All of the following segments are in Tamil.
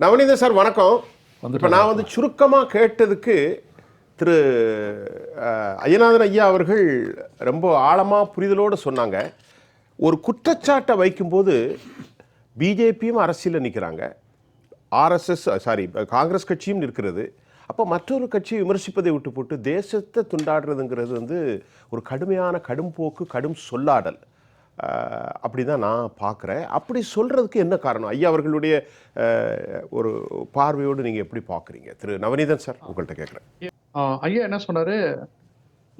நவநீதன் சார் வணக்கம். இப்போ நான் வந்து சுருக்கமாக கேட்டதுக்கு திரு அஹ், ஐயநாதன் ஐயா அவர்கள் ரொம்ப ஆழமாக புரிதலோடு சொன்னாங்க. ஒரு குற்றச்சாட்டை வைக்கும்போது பிஜேபியும் அரசியலில் நிற்கிறாங்க ஆர்எஸ்எஸ் சாரி காங்கிரஸ் கட்சியும் இருக்கிறது அப்போ மற்றொரு கட்சியை விமர்சிப்பதை விட்டு போட்டு தேசத்தை துண்டாடுறதுங்கிறது வந்து ஒரு கடுமையான கடும் போக்கு கடும் சொல்லாடல். அப்படி தான் நான் பார்க்குறேன். அப்படி சொல்கிறதுக்கு என்ன காரணம்? ஐயா அவர்களுடைய ஒரு பார்வையோடு நீங்கள் எப்படி பார்க்குறீங்க? திரு நவநீதன் சார் உங்கள்கிட்ட கேட்குறேன். ஐயா என்ன சொன்னார்?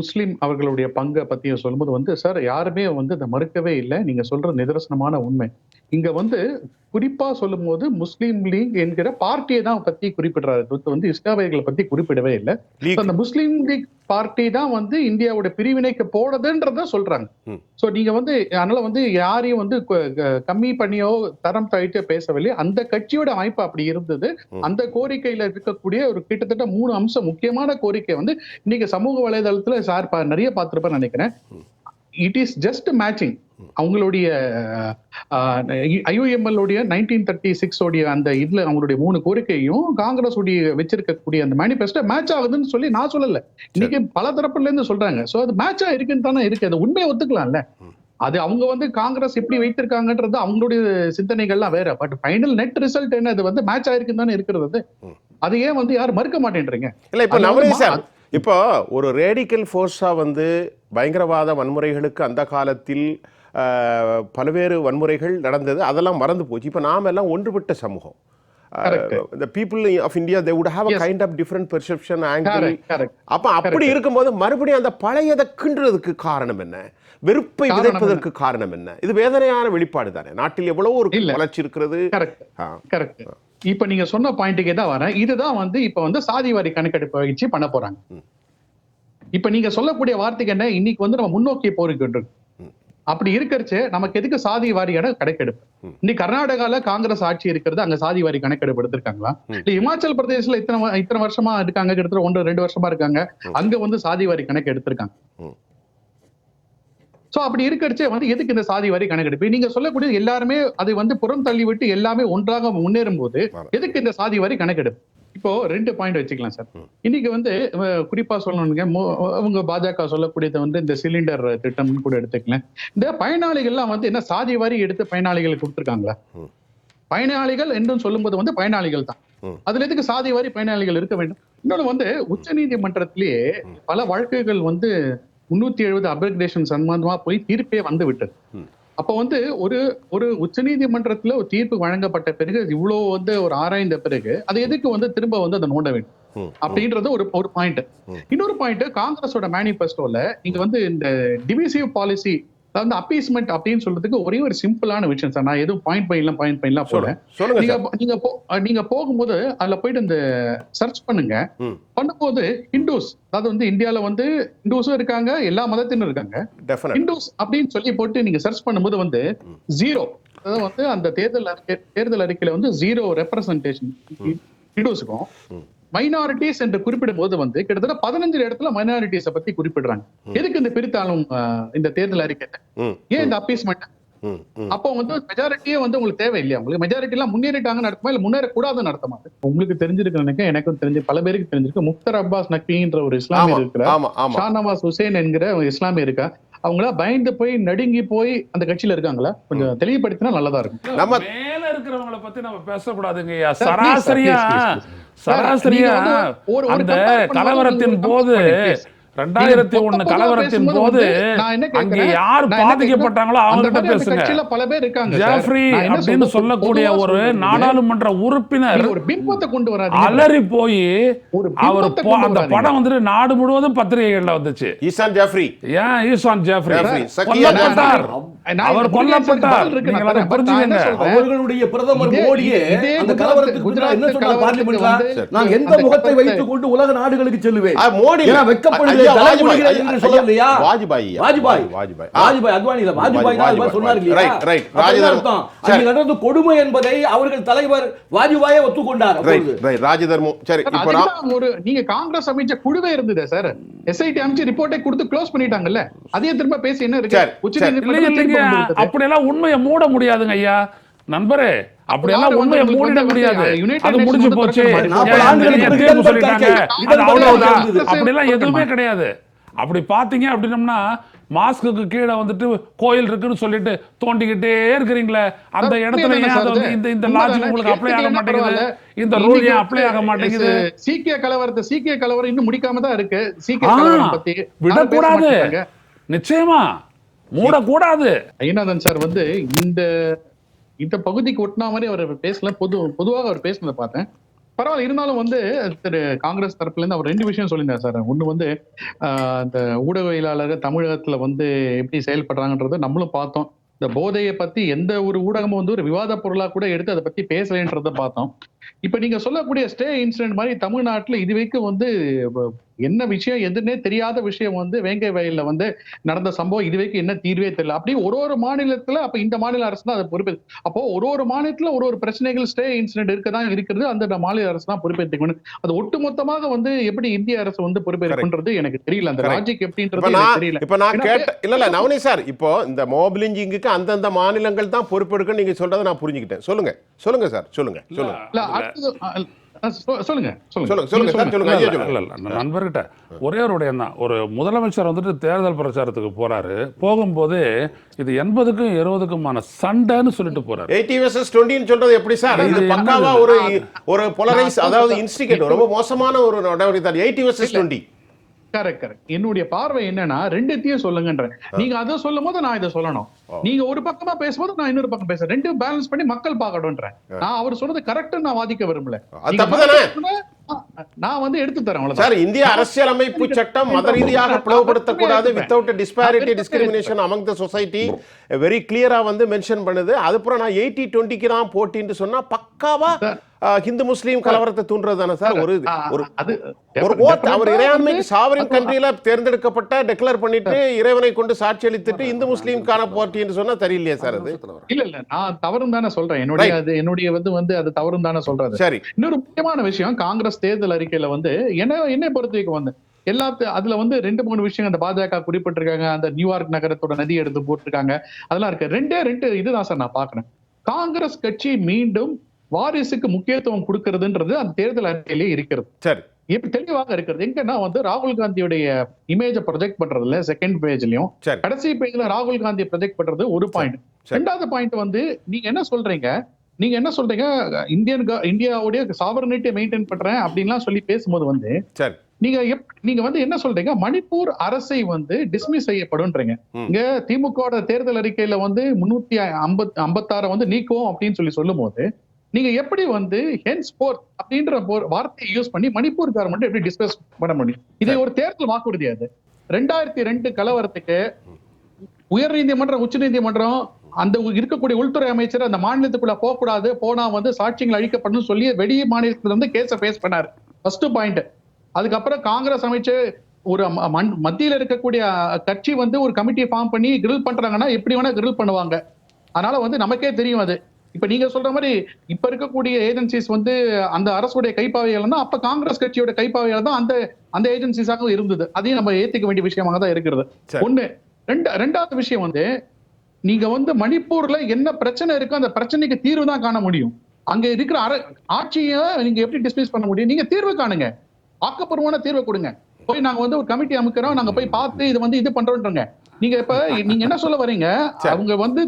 முஸ்லீம் அவர்களுடைய பங்கை பத்தி சொல்லும்போது வந்து சார் யாருமே வந்து இதை மறுக்கவே இல்லை. நீங்கள் சொல்கிற நிதர்சனமான உண்மை. இங்கே வந்து குறிப்பா சொல்லும்போது முஸ்லீம் லீக் என்கிற பார்ட்டியை தான் பத்தி குறிப்பிடுறாரு. வந்து இஸ்லாமியர்களை பத்தி குறிப்பிடவே இல்லை. அந்த முஸ்லீம் லீக் பார்ட்டி தான் வந்து இந்தியாவோட பிரிவினைக்கு போடுதுன்றத சொல்றாங்க. சோ நீங்க வந்து அதனால வந்து யாரையும் வந்து கம்மி பண்ணியோ தரம் தாழ்த்தியோ பேசவில்லை. அந்த கட்சியோட அமைப்பு அப்படி இருந்தது. அந்த கோரிக்கையில இருக்கக்கூடிய ஒரு கிட்டத்தட்ட மூணு அம்சம் முக்கியமான கோரிக்கை வந்து இன்னைக்கு சமூக வலைதளத்துல சார் நிறைய பார்த்திருப்பேன்னு நினைக்கிறேன். இட் இஸ் ஜஸ்ட் மேட்சிங் அவங்களுடைய ஐஓஎம்எல் உடைய நைன்டீன் தேர்ட்டி சிக்ஸ் உடைய அந்த இதுல அவங்களுடைய மூணு கோரிக்கையும் காங்கிரஸ் உடைய வச்சிருக்கக்கூடிய அந்த மேனிபெஸ்டோ மேட்ச் ஆகுதுன்னு சொல்லி நான் சொல்லல. இன்னைக்கு பல தரப்புல இருந்து சொல்றாங்க. சோ அது மேட்சா இருக்குன்னு தானே இருக்கு. அது உண்மையை ஒத்துக்கலாம்ல? அது அவங்க வந்து காங்கிரஸ் எப்படி வைத்திருக்காங்கன்றது அவங்களுடைய சிந்தனைகள்லாம் வேற. பட் ஃபைனல் நெட் ரிசல்ட் என்ன? அது வந்து மேட்ச் ஆயிருக்குன்னு தானே இருக்கிறது அது. ஏன் வந்து யாரும் மறுக்க மாட்டேன்றீங்க? இல்லை இப்போ சார் இப்போ ஒரு ரேடிக்கல் ஃபோர்ஸாக வந்து பயங்கரவாத வன்முறைகளுக்கு அந்த காலத்தில் பல்வேறு வன்முறைகள் நடந்தது. அதெல்லாம் மறந்து போச்சு. இப்போ நாம எல்லாம் ஒன்றுபட்ட சமூகம். the people of India a Yes. kind of different perception angle. Correct correct அப்ப அப்படி இருக்கும்போது மறுபடியும் அந்த பழையதை கிண்டுறதுக்கு காரணம் என்ன? வெறுப்பை விதைப்பதற்கு காரணம் என்ன? இது வேதனையான வெளிப்பாடு தானே. நாட்டில் எவ்வளவு ஒரு. வளர்ச்சி இருக்கிறது கரெக்ட் ஆ, கரெக்ட் இப்ப நீங்க சொன்ன பாயிண்ட்டுக்கே தான் வரேன். இதுதான் வந்து இப்ப வந்து சாதிவாரி கணக்கெடுப்பு வச்சு பண்ண போறாங்க. இப்ப நீங்க சொல்லக்கூடிய வார்த்தைக்கு என்ன? இன்னைக்கு வந்து நம்ம முன்னோக்கி ம். அப்படி இருக்கிறச்சு நமக்கு எதுக்கு சாதி வாரியான கணக்கெடுப்பு. இன்னைக்கு கர்நாடகால காங்கிரஸ் ஆட்சி இருக்கிறது அங்க சாதி வாரி கணக்கெடுப்பு எடுத்திருக்காங்களா. இல்ல இமாச்சல் பிரதேசல இத்தனை இத்தனை வருஷமா இருக்காங்க கிட்டத்தட்ட ஒன்று ரெண்டு வருஷமா இருக்காங்க அங்க வந்து சாதி வாரி கணக்கு எடுத்திருக்காங்க. சோ அப்படி இருக்கிறச்சே வந்து எதுக்கு இந்த சாதி வாரி கணக்கெடுப்பு நீங்க சொல்லக்கூடிய எல்லாருமே அதை வந்து புறம் தள்ளி விட்டு எல்லாமே ஒன்றாக முன்னேறும் போது. எதுக்கு இந்த சாதி வாரி கணக்கெடுப்பு இப்போ ரெண்டு பாயிண்ட் வச்சுக்கலாம் சார். இன்னைக்கு வந்து குறிப்பா சொல்லணுங்க அவங்க பாஜக சொல்லக்கூடியது வந்து இந்த சிலிண்டர் திட்டம்னு கூட எடுத்துக்கலாம் இந்த பயனாளிகள்லாம் வந்து என்ன சாதி வாரி எடுத்து பயனாளிகளுக்கு கொடுத்துருக்காங்களா. பயனாளிகள் என்றும் சொல்லும்போது வந்து பயனாளிகள் தான். அதுல எதுக்கு சாதி வாரி பயனாளிகள் இருக்க வேண்டும் இன்னொன்னு வந்து உச்ச நீதிமன்றத்திலேயே பல வழக்குகள் வந்து முன்னூத்தி எழுபது அப்கிரேஷன் சம்பந்தமா போய் தீர்ப்பே வந்து விட்டது. அப்ப வந்து ஒரு ஒரு உச்சநீதிமன்றத்துல ஒரு தீர்ப்பு வழங்கப்பட்ட பிறகு இவ்வளவு வந்து ஒரு ஆராய்ந்த பிறகு அது எதுக்கு வந்து திரும்ப வந்து அதை நோண்ட வேண்டும்? அப்படின்றது ஒரு ஒரு பாயிண்ட். இன்னொரு பாயிண்ட் காங்கிரஸோட மேனிபெஸ்டோல நீங்க வந்து இந்த டிவிசிவ் பாலிசி அதாவது அப்பீஸ்மெண்ட் அப்படின்னு சொல்றதுக்கு ஒரே ஒரு சிம்பிளான விஷயம் சார் நான் எதுவும் பாயிண்ட் பாயிண்ட்லாம் பாயிண்ட் பாயிண்ட்லாம் சொல்லுங்க நீங்க நீங்க நீங்க போகும்போது அதுல போயிட்டு இந்த சர்ச் பண்ணுங்க. பண்ணும்போது ஹிந்துஸ் அதாவது வந்து இந்தியால வந்து ஹிந்துஸும் இருக்காங்க எல்லா மதத்தினரும் இருக்காங்க. ஹிந்துஸ் அப்படின்னு சொல்லி போட்டு நீங்க சர்ச் பண்ணும்போது வந்து. ஜீரோ அதாவது வந்து அந்த தேர்தல் அறிக்கை தேர்தல் அறிக்கையில வந்து ஜீரோ ரெப்ரசன்டேஷன் ஹிந்துஸுக்கும். மைனாரிட்டிஸ் என்று குறிப்பிடும் போது வந்து கிட்டத்தட்ட பதினஞ்சு இடத்துல மைனாரிட்டிஸ பத்தி குறிப்பிடுறாங்க. எதுக்கு இந்த பிரித்தாளும் ஆஹ், இந்த தேர்தல் அறிக்கை ஏன் இந்த அப்பீஸ்மெண்ட் அப்போ வந்து மெஜாரிட்டியே வந்து உங்களுக்கு தேவை இல்லையா உங்களுக்கு மெஜாரிட்டி எல்லாம் முன்னேறிட்டாங்கன்னு நடத்துமா இல்ல முன்னேறக்கூடாதுன்னு நடத்துமா உங்களுக்கு தெரிஞ்சிருக்கு நினைக்க எனக்கும் தெரிஞ்சு பல பேருக்கு தெரிஞ்சிருக்கு. முக்தர் அப்பாஸ் நக்வின்ற ஒரு இஸ்லாமியர் இருக்கிறார். ஷானவாஸ் ஹுசேன் என்கிற ஒரு இஸ்லாமிய இருக்கா அவங்களா பயந்து போய் நடுங்கி போய் அந்த கட்சியில இருக்காங்களா? கொஞ்சம் தெளிவுபடுத்தினா நல்லதா இருக்கும். நம்ம- இருக்கிறவங்கள பத்தி நம்ம sir, சராசரியா. சராசரியா அந்த கலவரத்தின் போது. ரெண்டாயிரத்தி ஒண்ணு கலவரத்தின் போது வந்து நான் என்ன அங்க யார் பாதிக்கப்பட்டாங்களோ அந்த அவங்க அந்த பேசுங்க. பல பேர் இருக்காங்க. ஜாஃப்ரி அப்படின்னு சொல்லக்கூடிய ஒரு நாடாளுமன்ற உறுப்பினர் ஒரு பிம்பத்தை கொண்டு வராதீங்க. அலறி போய் அவர் அந்த. படம் வந்துட்டு நாடு முழுவதும் பத்திரிகைகள்ல வந்துச்சு. ஈசான் ஜாஃப்ரி. ஏன் ஈசான் ஜாஃப்ரி? கொல்லப்பட்டார். அவர் கொல்லப்பட்டார். புரிஞ்சுக்கங்க. அவர்களுடைய பிரதமர் மோடியே அந்த கலவரத்துக்கு என்ன சொன்னார்? பார்லிமெண்ட்ல நான் எந்த முகத்தை வைத்துக் கொண்டு உலக நாடுகளுக்கு செல்லுவேன். மோடி தலை வாஜ்பாய்? வாஜ்பாய். வாஜ்பாய் வாஜ்பாய். அத்வானி இல்ல வாஜ்பாய் தான் அது சொன்னார் இல்லையா? அர்த்தம்? அங்கே நடந்த கொடுமை என்பதை அவர்கள் தலைவர் வாஜ்பாயே ஒத்துக்கொண்டார் ரைட் அப்பொழுது ரைட் ராஜதர்மம் சரி இப்போ ஒரு நீங்க காங்கிரஸ் அமைச்ச குழுவே இருந்தது சார். எஸ்ஐடி அமைச்சு ரிப்போர்ட்டை கொடுத்து க்ளோஸ் பண்ணிட்டாங்கல்ல. அதையே திரும்ப பேசி என்ன இருக்கு? சரி, உச்ச நீதிமன்றம் விட்டது. அப்படியெல்லாம் உண்மையை மூட முடியாதுங்க ஐயா. நண்பரே அப்படியெல்லாம் உண்மையை மூடிட முடியாது. அது முடிஞ்சு போச்சு. அப்படிலாம் எதுவுமே கிடையாது. அப்படி பாத்தீங்க அப்படின்னம்னா மாஸ்க்கு கீழே வந்துட்டு கோயில் இருக்குன்னு சொல்லிட்டு தோண்டிக்கிட்டே இருக்கிறீங்களே. அந்த இடத்துல ஏன் அது வந்து? இந்த இந்த? லாஜிக் உங்களுக்கு அப்ளை ஆக மாட்டேங்குது. இந்த ரூல் ஏன் அப்ளை ஆக மாட்டேங்குது? சீக்கிய கலவரத்தை சீக்கிய கலவரம் இன்னும் முடிக்காம தான் இருக்கு. சீக்கிய கலவரம் பத்தி விடக்கூடாது. நிச்சயமா. மூடக்கூடாது. ஐயநாதன் சார் வந்து இந்த இந்த பகுதிக்கு ஒட்டினா மாதிரி அவர் பேசல. பொது பொதுவாக அவர் பேசுனதை பார்த்தேன். பரவாயில்ல இருந்தாலும் வந்து திரு காங்கிரஸ் தரப்புல இருந்து அவர் ரெண்டு விஷயம் சொல்லியிருந்தார் சார். ஒன்று வந்து இந்த ஊடகவியலாளர் தமிழகத்துல வந்து எப்படி செயல்படுறாங்கன்றதை நம்மளும் பார்த்தோம். இந்த போதையை பத்தி எந்த ஒரு ஊடகமும் வந்து ஒரு விவாத பொருளா கூட எடுத்து அதை பத்தி பேசலைன்றத பார்த்தோம். இப்ப நீங்க சொல்லக்கூடிய ஸ்டே இன்சிடென்ட் மாதிரி தமிழ்நாட்டுல இது வரைக்கும் வந்து என்ன விஷயம் எதுன்னே தெரியாத விஷயம் வந்து வேங்கை வயல்ல வந்து நடந்த சம்பவம் இது வரைக்கும் என்ன தீர்வே தெரியல. அப்படி ஒரு ஒரு மாநிலத்துல அப்ப இந்த மாநில அரசு தான் அதை பொறுப்பு அப்போ ஒரு ஒரு மாநிலத்துல ஒரு ஒரு பிரச்சனைகள் ஸ்டே இன்சிடென்ட் இருக்கதான் இருக்கிறது அந்த மாநில அரசு தான் பொறுப்பேற்றுக்கணும் அது ஒட்டுமொத்தமாக வந்து எப்படி இந்திய அரசு வந்து பொறுப்பேற்குன்றது எனக்கு தெரியல. அந்த. லாஜிக் எப்படின்றது தெரியல. இப்ப நான் கேட்ட இல்ல இல்ல நவனி சார் இப்போ இந்த மோபிலிஞ்சிங்குக்கு அந்தந்த மாநிலங்கள் தான் பொறுப்பெடுக்க நீங்க சொல்றதை நான் புரிஞ்சுக்கிட்டேன். சொல்லுங்க. சொல்லுங்க சார். சொல்லுங்க. சொல்லுங்க. சொல்லுங்க சொல்லுங்க. சொல்லுங்க சொல்லுங்க நண்பர்கிட்ட ஒரே ஒரு விடயம் தான். ஒரு முதலமைச்சர் வந்துட்டு தேர்தல் பிரச்சாரத்துக்கு போறாரு. போகும்போது இது எண்பதுக்கும் இருபதுக்குமான சண்டைன்னு சொல்லிட்டு போறாரு. எயிட்டி வர்சஸ் டுவெண்ட்டின்னு சொல்றது எப்படி சார்? இது பக்காவா? ஒரு ஒரு பொலரைஸ் அதாவது இன்ஸ்டிகேட் ரொம்ப மோசமான ஒரு நடவடிக்கை தான். Eighty versus twenty. Correct correct என்னுடைய பார்வை என்னன்னா ரெண்டுத்தையும் சொல்லுங்கன்றேன். நீங்க அதை சொல்லும் போது நான் இதை சொல்லணும். நீங்க ஒரு பக்கமா பேசும்போது நான் இன்னொரு பக்கம் பேசுறேன். ரெண்டும் பேலன்ஸ் பண்ணி மக்கள் பார்க்கணும்ன்றேன் நான் அவர் சொல்றது கரெக்ட் நான் வாதிக்க விரும்பல. நான் வந்து எடுத்து தரேன் சார் இந்திய அரசியலமைப்பு சட்டம் மத ரீதியாக பிளவுபடுத்தக்கூடாது without disparity discrimination among the society very கிளியரா வந்து மென்ஷன் பண்ணுது. அதுக்கப்புறம் நான் எயிட்டி டுவெண்ட்டிக்கு தான் போட்டின்னு சொன்னா பக்காவா ஹிந்து முஸ்லீம் கலவரத்தை தூண்டுறது தானே சார் ஒரு ஒரு அது ஒரு ஓட் அவர் இறையாண்மைக்கு சாவரின் கண்ட்ரியில தேர்ந்தெடுக்கப்பட்ட டெக்ளேர் பண்ணிட்டு இறைவனை கொண்டு சாட்சி அளித்துட்டு இந்து முஸ்லீம்கான போட்டின்னு சொன்னா தெரியலையே சார் அது இல்ல இல்ல நான் தவறும் தானே சொல்றேன் என்னுடைய அது என்னுடைய வந்து வந்து அது தவறும் தானே சொல்றது சரி இன்னொரு முக்கியமான விஷயம் காங்கிரஸ் தேர்தல் அறிக்கையில வந்து என்ன என்னை பொறுத்த வரைக்கும் வந்து எல்லாத்து அதுல வந்து ரெண்டு மூணு விஷயம் அந்த பாஜக குறிப்பிட்டிருக்காங்க அந்த நியூயார்க் நகரத்தோட நதி எடுத்து போட்டிருக்காங்க அதெல்லாம் இருக்கு ரெண்டே ரெண்டு இதுதான் சார் நான் பாக்குறேன் காங்கிரஸ் கட்சி மீண்டும் வாரிசுக்கு முக்கியத்துவம் கொடுக்கறதுன்றது அந்த தேர்தல் அறிக்கையிலே இருக்கிறது. சரி. இப்ப தெளிவாக இருக்கிறது. எங்கன்னா வந்து ராகுல் காந்தியுடைய இமேஜை ப்ரொஜெக்ட் பண்றதுல செகண்ட் பேஜ்லயும் கடைசி பேஜ்ல ராகுல் காந்தியை ப்ரொஜெக்ட் பண்றது ஒரு பாயிண்ட். ரெண்டாவது பாயிண்ட் வந்து நீங்க என்ன சொல்றீங்க? நீங்க என்ன சொல்றீங்க? இந்தியன் இந்தியாவுடைய சாவரனிட்டியை மெயின்டைன் பண்றேன் அப்படின்லாம் சொல்லி பேசும்போது வந்து நீங்க நீங்க வந்து என்ன சொல்றீங்க? மணிப்பூர் அரசை வந்து டிஸ்மிஸ் செய்யப்படும்ன்றீங்க. இங்க திமுக தேர்தல் அறிக்கையில வந்து முன்னூத்தி ஐம்பத் ஐம்பத்தாறு வந்து நீக்குவோம் அப்படின்னு சொல்லி சொல்லும் போது நீங்க எப்படி வந்து ஹென்ஸ் போர் அப்படின்ற வார்த்தையை யூஸ் பண்ணி மணிப்பூர் கவர்மெண்ட் எப்படி டிஸ்கஸ் பண்ண முடியும்? இது ஒரு தேர்தல் வாக்குறுதி அது. ரெண்டாயிரத்தி ரெண்டு கலவரத்துக்கு உயர் நீதிமன்றம் உச்ச நீதிமன்றம் அந்த இருக்கக்கூடிய உள்துறை அமைச்சர் அந்த மாநிலத்துக்குள்ள போகக்கூடாது போனா வந்து சாட்சியங்கள் அழிக்கப்படும் சொல்லி வெளி மாநிலத்துல இருந்து கேஸ ஃபேஸ் பண்ணாரு. ஃபர்ஸ்ட் பாயிண்ட் அதுக்கப்புறம் காங்கிரஸ் அமைச்சர் ஒரு மத்தியில இருக்கக்கூடிய கட்சி வந்து ஒரு கமிட்டியை ஃபார்ம் பண்ணி கிரில் பண்றாங்கன்னா எப்படி வேணா கிரில் பண்ணுவாங்க. அதனால வந்து நமக்கே தெரியும் அது. இப்ப நீங்க சொல்ற மாதிரி இப்ப இருக்கக்கூடிய ஏஜென்சிஸ் வந்து அந்த அரசுடைய கைப்பாவைகள் தான் அப்ப காங்கிரஸ் கட்சியோட கைப்பாவைகள் தான் அந்த அந்த ஏஜென்சிஸாக இருந்தது. அதையும் நம்ம ஏத்துக்க வேண்டிய விஷயமாக தான் இருக்கிறது. ஒண்ணு ரெண்டு ரெண்டாவது விஷயம் வந்து நீங்க வந்து மணிப்பூர்ல என்ன பிரச்சனை இருக்கோ அந்த பிரச்சனைக்கு தீர்வு தான் காண முடியும். அங்க இருக்கிற அர ஆட்சியை நீங்க எப்படி டிஸ்மிஸ் பண்ண முடியும்? நீங்க தீர்வு காணுங்க. ஆக்கப்பூர்வமான தீர்வை கொடுங்க. போய் நாங்க வந்து ஒரு கமிட்டி அமைக்கிறோம் நாங்க போய் பார்த்து இது வந்து இது பண்றோம்ன்றங்க நீங்க இப்ப நீங்க என்ன சொல்ல வரீங்க? அவங்க வந்து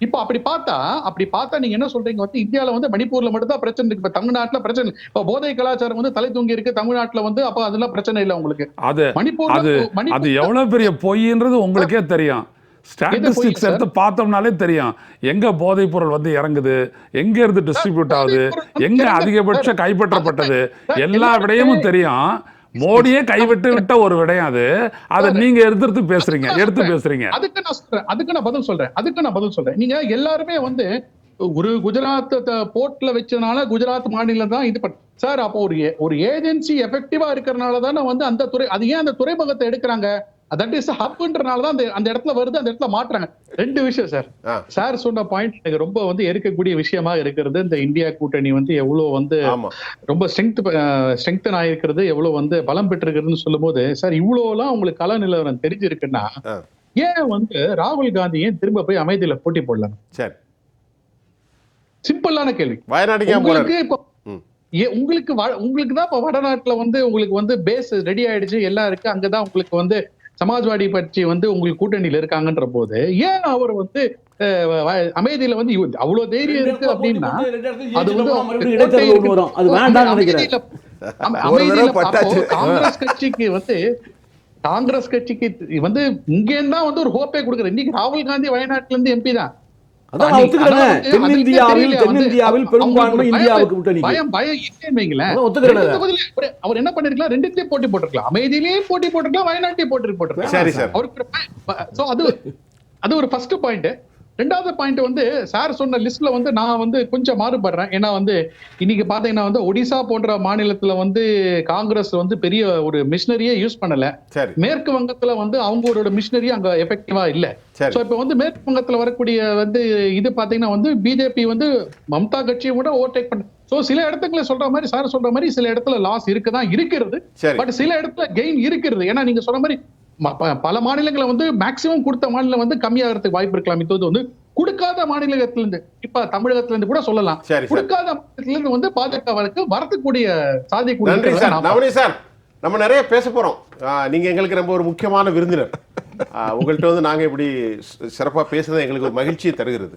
இப்போ அப்படி பார்த்தா அப்படி பார்த்தா நீங்க என்ன சொல்றீங்க? வந்து இந்தியால வந்து மணிப்பூர்ல மட்டும் தான் பிரச்சனை இருக்கு. இப்ப தமிழ்நாட்டுல பிரச்சனை. இப்ப போதை கலாச்சாரம் வந்து தலை தூங்கி இருக்கு. தமிழ்நாட்டுல வந்து அப்ப அதெல்லாம் பிரச்சனை இல்லை உங்களுக்கு. அது மணிப்பூர் அது அது எவ்வளவு பெரிய பொய்ன்றது உங்களுக்கே தெரியும். ஸ்டாட்டிஸ்டிக்ஸ்? எடுத்து பார்த்தோம்னாலே தெரியும். எங்க போதைப் பொருள் வந்து இறங்குது? எங்க இருந்து டிஸ்ட்ரிபியூட் ஆகுது? எங்க இறங்குது. அதிகபட்ச கைப்பற்றப்பட்டது? எல்லா விடயமும் தெரியும். மோடியே கைவிட்டு விட்ட ஒரு விடயம் அது. அதை நீங்க எடுத்து பேசுறீங்க எடுத்து பேசுறீங்க. அதுக்கு நான் சொல்றேன் அதுக்கு நான் பதில் சொல்றேன் அதுக்கு நான் பதில் சொல்றேன். நீங்க எல்லாருமே வந்து ஒரு குஜராத் போர்ட்ல வச்சதுனால குஜராத் மாநிலம் தான் இது சார் அப்போ ஒரு ஒரு ஏஜென்சி எஃபெக்டிவா இருக்கிறனால தானே வந்து அந்த துறை அது ஏன் அந்த துறைமுகத்தை எடுக்கிறாங்க? தட் இஸ் ஹப்ன்றனால தான் அந்த அந்த இடத்துல வருது அந்த இடத்துல மாற்றுறாங்க. ரெண்டு விஷயம் சார். சார் சொன்ன பாயிண்ட் எனக்கு ரொம்ப வந்து எரிக்கக்கூடிய விஷயமா இருக்கிறது இந்த இந்தியா கூட்டணி வந்து எவ்வளவு வந்து ரொம்ப ஸ்ட்ரென்த் ஸ்ட்ரெங்தன் ஆயிருக்கிறது எவ்வளவு வந்து பலம் பெற்றிருக்கிறதுன்னு சொல்லும்போது சார் இவ்வளவுலாம் உங்களுக்கு கள நிலவரம் தெரிஞ்சிருக்குன்னா. ஏன் வந்து ராகுல் காந்தி ஏன் திரும்ப போய் அமைதியில போட்டி போடலாம் சரி. சிம்பிளான கேள்வி. உங்களுக்கு இப்போ உங்களுக்கு உங்களுக்கு தான் இப்ப வடநாட்டுல வந்து உங்களுக்கு வந்து பேஸ் ரெடி ஆயிடுச்சு எல்லாம் இருக்கு அங்கதான் உங்களுக்கு வந்து சமாஜ்வாடி கட்சி வந்து உங்களுக்கு கூட்டணியில இருக்காங்கன்ற போது ஏன் அவர் வந்து அமைதியில வந்து அவ்வளவு தைரியம் இருக்கு அப்படின்னா அது வந்து காங்கிரஸ் கட்சிக்கு வந்து காங்கிரஸ் கட்சிக்கு வந்து இங்கே தான் வந்து ஒரு ஹோப்பே கொடுக்குற இன்னைக்கு ராகுல் காந்தி வயநாட்டுல இருந்து எம்பி தான். அதான் ஒத்துக்கிறேன். தென்னிந்தியாவில் தென்னிந்தியாவில் பெரும்பான்மை இந்தியாவுக்கு பயம் பயம் இல்லைன்னு அவர் என்ன பண்ணிருக்கலாம்? ரெண்டுத்தையும் போட்டி போட்டிருக்கலாம். அமைதியிலேயே போட்டி போட்டிருக்கலாம் வயநாட்டையும் போட்டி போட்டிருக்கலாம். சரி சார். அவருக்கு அது அது ஒரு ஃபர்ஸ்ட் பாயிண்ட் ரெண்டாவது பாயிண்ட் வந்து சார் சொன்ன லிஸ்ட்ல வந்து நான் வந்து கொஞ்சம் மாறுபடுறேன். ஏன்னா வந்து இன்னைக்கு பாத்தீங்கன்னா வந்து ஒடிசா போன்ற மாநிலத்துல வந்து காங்கிரஸ் வந்து பெரிய ஒரு மிஷினரியே யூஸ் பண்ணல. மேற்கு வங்கத்துல வந்து அவங்களோட மிஷினரி அங்க எஃபெக்டிவா இல்ல. சோ இப்ப வந்து மேற்கு வங்கத்துல வரக்கூடிய வந்து இது பாத்தீங்கன்னா வந்து பிஜேபி வந்து மம்தா கட்சியை விட ஓவர்டேக் பண்ண சோ சில இடத்துல சொல்ற மாதிரி சார் சொல்ற மாதிரி சில இடத்துல லாஸ் இருக்குதான் இருக்கிறது. பட் சில இடத்துல கெயின் இருக்கிறது. ஏன்னா நீங்க சொன்ன மாதிரி பல மாநிலங்களை வந்து மேக்சிமம் கொடுத்த மாநிலம் வந்து கம்மியாகிறதுக்கு வாய்ப்பு இருக்கலாம் இது வந்து கொடுக்காத மாநிலத்துல இருந்து இப்ப தமிழகத்துல இருந்து கூட சொல்லலாம். கொடுக்காத மாநிலத்துல இருந்து வந்து பாஜகவுக்கு வரக்கூடிய நன்றி சாதிக்கூடிய சார். நவனி சார் நம்ம நிறைய பேச போறோம். நீங்க எங்களுக்கு ரொம்ப ஒரு முக்கியமான விருந்தினர். ஆ, உங்கள்ட்ட வந்து நாங்க இப்படி சிறப்பா பேசுறது எங்களுக்கு ஒரு மகிழ்ச்சியை தருகிறது.